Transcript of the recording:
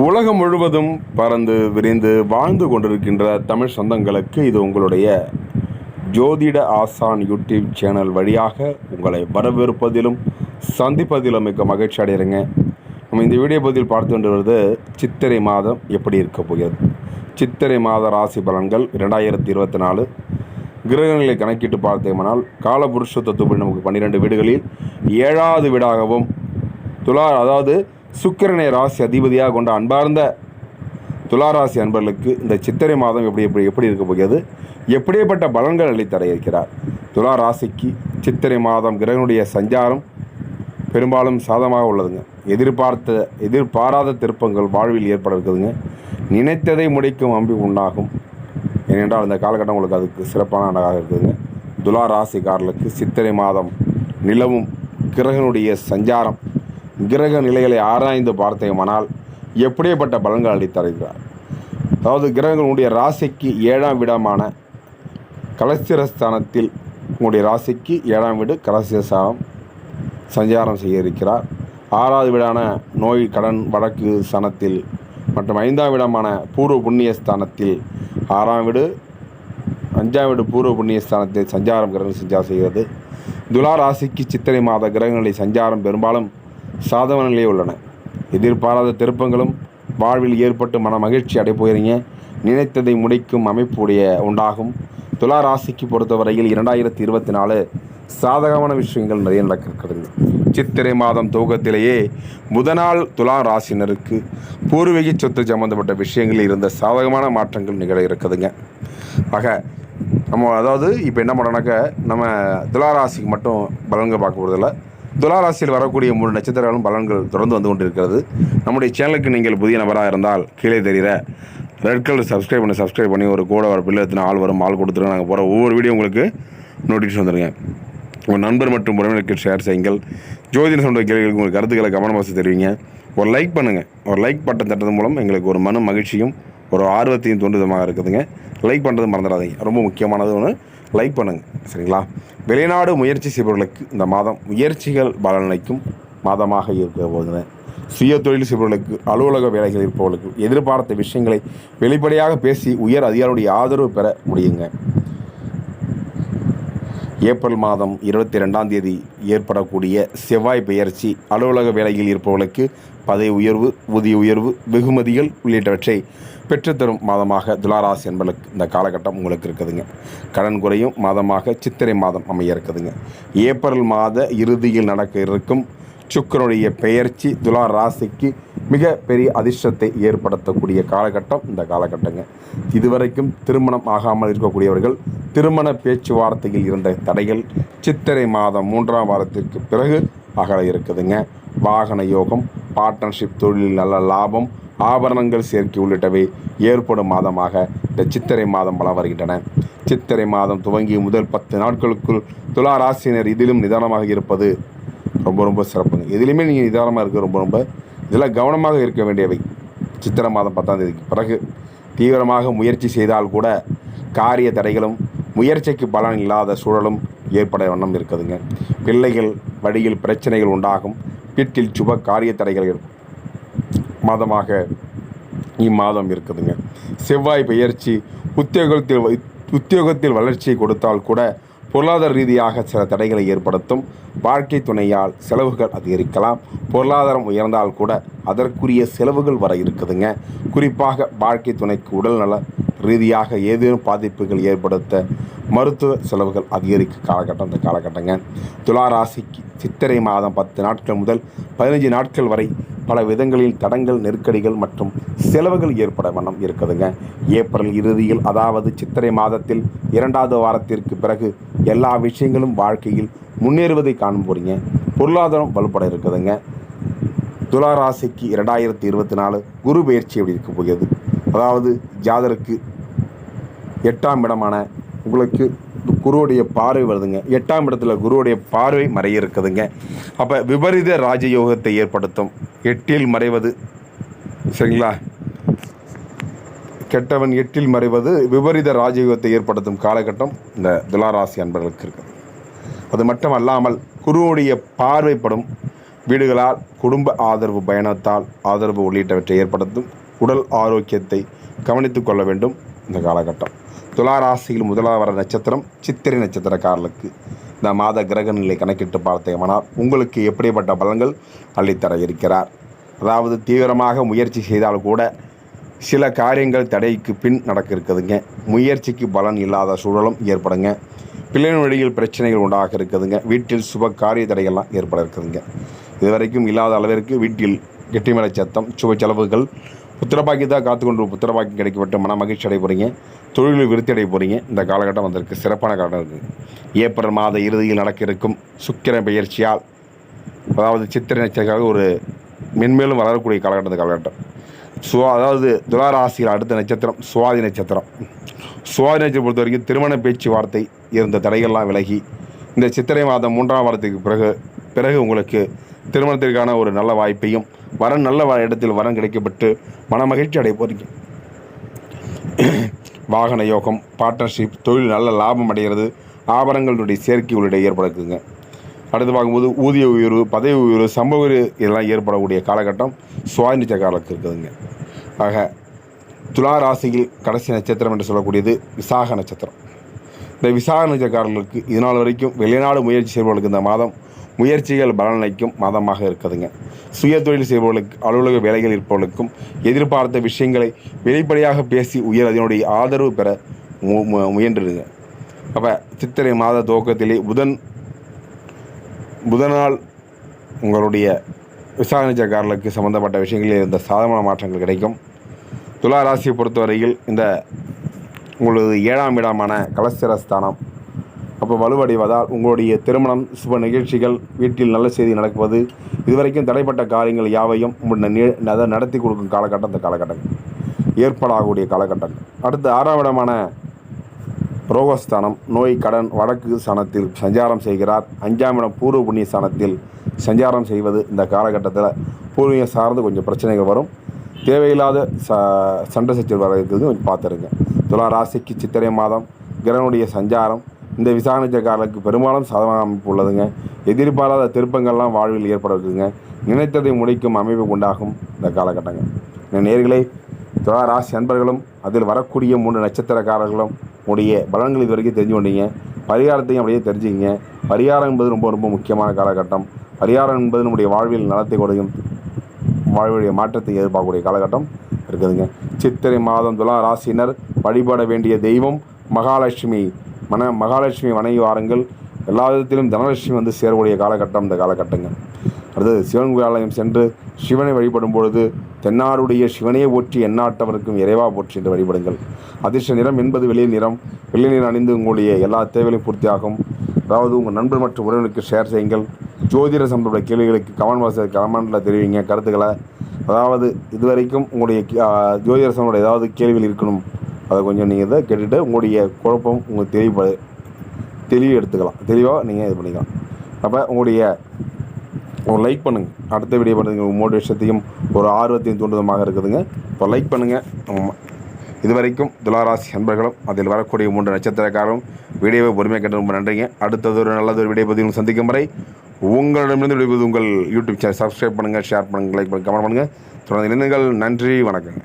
உலகம் முழுவதும் பறந்து விரிந்து வாழ்ந்து கொண்டிருக்கின்ற தமிழ் சொந்தங்களுக்கு இது உங்களுடைய ஜோதிட ஆசான் யூடியூப் சேனல் வழியாக உங்களை வரவேற்பதிலும் சந்திப்பதிலும் மிக்க மகிழ்ச்சி அடைகிறேங்க. நம்ம இந்த வீடியோ பதில் பார்த்து கொண்டு வருவது சித்திரை மாதம் எப்படி இருக்க போகிறது? சித்திரை மாத ராசி பலன்கள் இரண்டாயிரத்தி இருபத்தி நாலு. கிரகங்களை கணக்கிட்டு பார்த்தோம்னால் காலபுருஷ தத்துவப்படி நமக்கு பன்னிரெண்டு வீடுகளில் ஏழாவது வீடாகவும் துலா அதாவது சுக்கிரனை ராசி அதிபதியாக கொண்ட அன்பார்ந்த துளாராசி அன்பர்களுக்கு இந்த சித்திரை மாதம் எப்படி எப்படி எப்படி இருக்க போகிறது? எப்படியேப்பட்ட பலன்கள் அளித்தர இருக்கிறார்? துலா ராசிக்கு சித்திரை மாதம் கிரகனுடைய சஞ்சாரம் பெரும்பாலும் சாதமாக உள்ளதுங்க. எதிர்பார்த்த எதிர்பாராத திருப்பங்கள் வாழ்வில் ஏற்பட இருக்குதுங்க. நினைத்ததை முடிக்கும் அம்பி உண்டாகும். ஏனென்றால் இந்த காலகட்டம் உங்களுக்கு அதுக்கு சிறப்பான நாடாக இருக்குதுங்க. துலா ராசிக்காரர்களுக்கு சித்திரை மாதம் நிலவும் கிரகனுடைய சஞ்சாரம் கிரக நிலைகளை ஆராய்ந்து பார்த்தேமானால் எப்படியேப்பட்ட பலன்கள் அளித்தருகிறார் அதாவது கிரகங்களுடைய ராசிக்கு ஏழாம் விடமான கலசிரஸ்தானத்தில் உங்களுடைய ராசிக்கு ஏழாம் வீடு கலசிரஸ்தானம் சஞ்சாரம் செய்ய இருக்கிறார். ஆறாவது வீடான நோய் கடன் வழக்கு ஸ்தானத்தில் மற்றும் ஐந்தாம் வீடமான பூர்வ புண்ணிய ஸ்தானத்தில் ஆறாம் வீடு அஞ்சாம் வீடு பூர்வ புண்ணிய ஸ்தானத்தில் சஞ்சாரம் கிரகம் சஞ்சாரம் செய்கிறது. துலா ராசிக்கு சித்திரை மாத கிரகங்களை சஞ்சாரம் பெரும்பாலும் சாதக நிலையே உள்ளன. எதிர்பாராத திருப்பங்களும் வாழ்வில் ஏற்பட்டு மன மகிழ்ச்சி அடை நினைத்ததை முடிக்கும் அமைப்புடைய உண்டாகும். துலா ராசிக்கு பொறுத்தவரையில் இரண்டாயிரத்தி இருபத்தி நாலு சாதகமான விஷயங்கள் நிறைய நடக்கிறது சித்திரை மாதம் துவக்கத்திலேயே முதநாள் துலா ராசினருக்கு பூர்வீக சொத்து சம்பந்தப்பட்ட விஷயங்களில் இருந்த சாதகமான மாற்றங்கள் நிகழ இருக்குதுங்க ஆக நம்ம அதாவது இப்போ என்ன பண்ணோம்னாக்க நம்ம துலா ராசிக்கு மட்டும் பலன்கள் பார்க்க போகிறதில்ல துலாராசியில் வரக்கூடிய மூன்று நட்சத்திரங்களும் பலன்கள் தொடர்ந்து வந்து கொண்டிருக்கிறது. நம்முடைய சேனலுக்கு நீங்கள் புதிய நபராக இருந்தால் கீழே தெரிகிற ரெட் கலர் சப்ஸ்கிரைப் பண்ணி சப்ஸ்கிரைப் பண்ணி ஒரு கூட வர பிள்ளை எத்தனை ஆள் வரும் ஆள் கொடுத்துருங்க நாங்கள் போகிற ஒவ்வொரு வீடியோ உங்களுக்கு நோட்டிஃபிகேஷன் வந்துருங்க. உங்கள் நண்பர் மற்றும் உறவினருக்கு ஷேர் செய்யுங்கள். ஜோதிட சொந்த கேள்விகளுக்கு உங்கள் கருத்துக்களை கவனமாக தெரிவிங்க. ஒரு லைக் பண்ணுங்கள் ஒரு லைக் பட்டம் தட்டது மூலம் எங்களுக்கு ஒரு மன மகிழ்ச்சியும் ஒரு ஆர்வத்தையும் தூண்டுதமாக இருக்குதுங்க. லைக் பண்ணுறது மறந்துடாதீங்க. ரொம்ப முக்கியமானது ஒன்று லைக் பண்ணுங்கள் சரிங்களா? வெளிநாடு முயற்சி செய்பவர்களுக்கு இந்த மாதம் முயற்சிகள் பலனளிக்கும் மாதமாக இருக்க போகுது சுய தொழில் செய்பவர்களுக்கு அலுவலக வேலைகள் இருப்பவர்களுக்கு எதிர்பார்த்த விஷயங்களை வெளிப்படையாக பேசி உயர் அதிகாரியுடைய ஆதரவு பெற முடியுங்க. ஏப்ரல் மாதம் இருபத்தி ரெண்டாம் தேதி ஏற்படக்கூடிய செவ்வாய் பெயர்ச்சி அலுவலக வேலையில் இருப்பவர்களுக்கு பதவி உயர்வு ஊதிய உயர்வு வெகுமதிகள் உள்ளிட்டவற்றை பெற்றுத்தரும் மாதமாக துலாராசி என்பதற்கு இந்த காலகட்டம் உங்களுக்கு இருக்குதுங்க. கடன் குறையும் மாதமாக சித்திரை மாதம் அமைய இருக்குதுங்க. ஏப்ரல் மாத இறுதியில் நடக்க இருக்கும் சுக்கரனுடைய பெயர்ச்சி துலா ராசிக்கு மிக பெரிய அதிர்ஷ்டத்தை ஏற்படுத்தக்கூடிய காலகட்டம் இந்த காலகட்டங்க. இதுவரைக்கும் திருமணம் ஆகாமல் இருக்கக்கூடியவர்கள் திருமண பேச்சுவார்த்தையில் இருந்த தடைகள் சித்திரை மாதம் மூன்றாம் வாரத்திற்கு பிறகு அகல இருக்குதுங்க. வாகன யோகம் பார்ட்னர்ஷிப் தொழிலில் நல்ல லாபம் ஆபரணங்கள் சேர்க்கை உள்ளிட்டவை ஏற்படும் மாதமாக இந்த சித்திரை மாதம் பல வருகின்றன. சித்திரை மாதம் துவங்கி முதல் பத்து நாட்களுக்குள் துலா ராசியினர் இதிலும் நிதானமாக இருப்பது ரொம்ப ரொம்ப சிறப்புங்க எதுலேயுமே நீங்கள் நிதானமாக இருக்க ரொம்ப ரொம்ப இதெல்லாம் கவனமாக இருக்க வேண்டியவை. சித்திரை மாதம் பத்தாம் தேதிக்கு பிறகு தீவிரமாக முயற்சி செய்தால் கூட காரிய தடைகளும் முயற்சிக்கு பலன் இல்லாத சூழலும் ஏற்பட வண்ணம் இருக்குதுங்க. பிள்ளைகள் வழியில் பிரச்சனைகள் உண்டாகும். வீட்டில் சுப காரிய தடைகள் மாதமாக இம்மாதம் இருக்குதுங்க. செவ்வாய் பயிற்சி உத்தியோகத்தில் உத்தியோகத்தில் வளர்ச்சியை கொடுத்தால் கூட பொருளாதார ரீதியாக சில தடைகளை ஏற்படுத்தும் வாழ்க்கை துணையால் செலவுகள் அதிகரிக்கலாம். பொருளாதாரம் உயர்ந்தால் கூட அதற்குரிய செலவுகள் வர இருக்குதுங்க. குறிப்பாக வாழ்க்கை துணைக்கு உடல்நல ரீதியாக ஏதேனும் பாதிப்புகள் ஏற்படுத்த மருத்துவ செலவுகள் அதிகரிக்க காலகட்டம் இந்த காலகட்டங்க. துலா ராசிக்கு சித்திரை மாதம் பத்து நாட்கள் முதல் பதினஞ்சு நாட்கள் வரை பல விதங்களில் தடங்கள் நெருக்கடிகள் மற்றும் செலவுகள் ஏற்பட வண்ணம் இருக்குதுங்க. ஏப்ரல் இறுதியில் அதாவது சித்திரை மாதத்தில் இரண்டாவது வாரத்திற்கு பிறகு எல்லா விஷயங்களும் வாழ்க்கையில் முன்னேறுவதை காணும் போறீங்க. பொருளாதாரம் வலுப்பட இருக்குதுங்க. துளாராசிக்கு இரண்டாயிரத்தி இருபத்தி நாலு குரு பயிற்சி எப்படி இருக்க போகிறது அதாவது ஜாதருக்கு எட்டாம் இடமான உங்களுக்கு குருவுடைய பார்வை வருதுங்க. எட்டாம் இடத்துல குருவுடைய பார்வை மறைய இருக்குதுங்க அப்போ விபரீத ராஜயோகத்தை ஏற்படுத்தும். எட்டில் மறைவது சரிங்களா? கெட்டவன் எட்டில் மறைவது விபரீத ராஜயோகத்தை ஏற்படுத்தும் காலகட்டம் இந்த துளாராசி அன்பர்களுக்கு இருக்கு. அது மட்டும் அல்லாமல் குருவுடைய பார்வைப்படும் வீடுகளால் குடும்ப ஆதரவு பயணத்தால் ஆதரவு உள்ளிட்டவற்றை ஏற்படுத்தும் உடல் ஆரோக்கியத்தை கவனித்துக் கொள்ள வேண்டும் இந்த காலகட்டம். துளாராசியில் முதலாவது வர நட்சத்திரம் சித்திரை நட்சத்திரக்காரர்களுக்கு. இந்த மாத கிரக நிலை கணக்கிட்டு பார்த்தேமானால் உங்களுக்கு எப்படிப்பட்ட பலன்கள் அள்ளித்தர இருக்கிறார்? அதாவது தீவிரமாக முயற்சி செய்தால் கூட சில காரியங்கள் தடைக்கு பின் நடக்க இருக்குதுங்க முயற்சிக்கு பலன் இல்லாத சூழலும் ஏற்படுங்க. பிள்ளைகள் வழியில் பிரச்சனைகள் உண்டாக இருக்குதுங்க. வீட்டில் சுப காரிய தடைகள்லாம் ஏற்பட இருக்குதுங்க. இதுவரைக்கும் இல்லாத அளவிற்கு வீட்டில் கெட்டிமலை சத்தம் சுப செலவுகள் புத்திரபாக்கியத்தான் காத்துக்கொண்டு புத்திரபாக்கியம் கிடைக்கப்பட்டு மன மகிழ்ச்சி அடைய போகிறீங்க தொழிலில் விருத்தி அடைய போகிறீங்க இந்த காலகட்டம் வந்திருக்கு. சிறப்பான காலம் இருக்குது ஏப்ரல் மாத இறுதியில் நடக்க இருக்கும் சுக்கிர பெயர்ச்சியால் அதாவது சித்திரை நட்சத்திரக்காக ஒரு மென்மேலும் வளரக்கூடிய காலகட்டம் இந்த காலகட்டம். சுவா அதாவது துளாராசியில் அடுத்த நட்சத்திரம் சுவாதி நட்சத்திரம். சுவாதி நட்சத்திரம் பொறுத்த வரைக்கும் திருமண பேச்சுவார்த்தை இருந்த தடைகள்லாம் விலகி இந்த சித்திரை மாதம் மூன்றாம் வாரத்துக்கு பிறகு பிறகு உங்களுக்கு திருமணத்திற்கான ஒரு நல்ல வாய்ப்பையும் வரன் நல்ல இடத்தில் வரன் கிடைக்கப்பட்டு மனமகிழ்ச்சி அடைய போகிறீங்க வாகன யோகம் பார்ட்னர்ஷிப் தொழில் நல்ல லாபம் அடைகிறது. ஆபரணங்களுடைய சேர்க்கை உள்ளிட்ட ஏற்படுத்துங்க அடுத்து பார்க்கும்போது ஊதிய உயர்வு பதவி உயர்வு சம்பவ உயர்வு இதெல்லாம் ஏற்படக்கூடிய காலகட்டம் சுவாதிச்ச காலத்துக்கு இருக்குதுங்க. ஆக துலா ராசியில் கடைசி நட்சத்திரம் என்று சொல்லக்கூடியது விசாக நட்சத்திரம். இந்த விசாரணைக்காரர்களுக்கு இதனால் வரைக்கும் வெளிநாடு முயற்சி செய்பவர்களுக்கு இந்த மாதம் முயற்சிகள் பலனளிக்கும் மாதமாக இருக்குதுங்க. சுய தொழில் செய்பவர்களுக்கு அலுவலக வேலைகள் இருப்பவர்களுக்கும் எதிர்பார்த்த விஷயங்களை வெளிப்படையாக பேசி உயர் அதனுடைய ஆதரவு பெற மு- முயன்றுடுங்க அப்போ சித்திரை மாத துவக்கத்திலே புதன் புதனால் உங்களுடைய விசாரணைச்சக்காரர்களுக்கு சம்பந்தப்பட்ட விஷயங்களில் இருந்த சாதகமான மாற்றங்கள் கிடைக்கும். துலா ராசியை பொறுத்தவரையில் இந்த உங்களது ஏழாம் இடமான கலஸ்திரஸ்தானம் அப்போ வலுவடைவதால் உங்களுடைய திருமணம் சுப நிகழ்ச்சிகள் வீட்டில் நல்ல செய்தி நடக்குவது இதுவரைக்கும் தடைப்பட்ட காரியங்கள் யாவையும் முன்ன அதை நடத்தி கொடுக்கும் காலகட்டம் இந்த காலகட்டம் ஏற்படக்கூடிய காலகட்டம் அடுத்து ஆறாம் இடமான ரோகஸ்தானம் நோய் கடன் வடக்கு ஸ்தானத்தில் சஞ்சாரம் செய்கிறார். அஞ்சாம் இடம் பூர்வ புண்ணிய ஸ்தானத்தில் சஞ்சாரம் செய்வது இந்த காலகட்டத்தில் பூர்வீகம் சார்ந்து கொஞ்சம் பிரச்சனைகள் வரும். தேவையில்லாத ச சண்டை சச்சர் வர கொஞ்சம் பார்த்துருங்க. துலா ராசிக்கு சித்திரை மாதம் கிரகனுடைய சஞ்சாரம் இந்த விசாரணைக்காரர்களுக்கு பெரும்பாலும் சாதகமாக அமைப்பு உள்ளதுங்க. எதிர்பாராத திருப்பங்கள்லாம் வாழ்வில் ஏற்பட இருக்குதுங்க நினைத்ததை முடிக்கும் அமைப்பு உண்டாகும் இந்த காலகட்டங்கள். இந்த நேர்களே துலா ராசி அன்பர்களும் அதில் வரக்கூடிய மூன்று நட்சத்திரக்காரர்களும் உடைய பலன்கள் இது வரைக்கும் தெரிஞ்சு கொண்டீங்க. பரிகாரத்தையும் அப்படியே தெரிஞ்சுக்கிங்க. பரிகாரம் என்பது ரொம்ப ரொம்ப முக்கியமான காலகட்டம். பரிகாரம் என்பது நம்முடைய வாழ்வில் நலத்தை கொடுக்கும். வாழ்வுடைய மாற்றத்தை எதிர்பார்க்கக்கூடிய காலகட்டம் இருக்குதுங்க. சித்திரை மாதம் துலா ராசியினர் வழிபட வேண்டிய தெய்வம் மகாலட்சுமி. மன மகாலட்சுமி வணங்கி வாருங்கள். எல்லா விதத்திலும் தனலட்சுமி வந்து சேரக்கூடிய காலகட்டம் இந்த காலகட்டங்க. அடுத்தது சிவன் ஆலயம் சென்று சிவனை வழிபடும் பொழுது தென்னாருடைய சிவனையே போற்றி எண்ணாட்டவருக்கும் இறைவா போற்றி என்று வழிபடுங்கள். அதிர்ஷ்ட நிறம் என்பது வெளிய நிறம். வெளிய நிறம் அணிந்து உங்களுடைய எல்லா தேவைகளையும் பூர்த்தியாகும். அதாவது உங்கள் நண்பர் மற்றும் உறவினருக்கு ஷேர் செய்யுங்கள். ஜோதிட சம்பந்தப்பட்ட கேள்விகளுக்கு கமெண்ட் பாக்ஸில் கமெண்டில் தெரிவிங்க கருத்துக்களை. அதாவது இதுவரைக்கும் உங்களுடைய ஜோதிட சம்பந்தப்பட்ட ஏதாவது கேள்விகள் இருக்கணும் அதை கொஞ்சம் நீங்கள் இதை கேட்டுட்டு உங்களுடைய குழப்பம் உங்களுக்கு தெளிவு தெளிவு எடுத்துக்கலாம். தெளிவாக நீங்கள் இது பண்ணிக்கலாம். அப்போ உங்களுடைய ஒரு லைக் பண்ணுங்கள் அடுத்த வீடியோ பண்ணுறதுங்க ஒரு மோட்டிவேஷத்தையும் ஒரு ஆர்வத்தையும் தூண்டுதமாக இருக்குதுங்க. இப்போ லைக் பண்ணுங்கள் ஆமாம் இது வரைக்கும் துளாராசி அன்பர்களும் அதில் வரக்கூடிய மூன்று நட்சத்திரக்காரரும் வீடியோவை பொறுமையாக கேட்டு ரொம்ப நன்றிங்க. அடுத்தது ஒரு நல்லது ஒரு வீடியோ பதிவு சந்திக்கும் வரை உங்களிடமிருந்து விடுவது உங்கள் யூடியூப் சேனல் சப்ஸ்கிரைப் பண்ணுங்கள் ஷேர் பண்ணுங்கள் லைக் பண்ணுங்கள் கமெண்ட் பண்ணுங்கள் தொடர்ந்து இணைந்துங்கள் நன்றி வணக்கங்க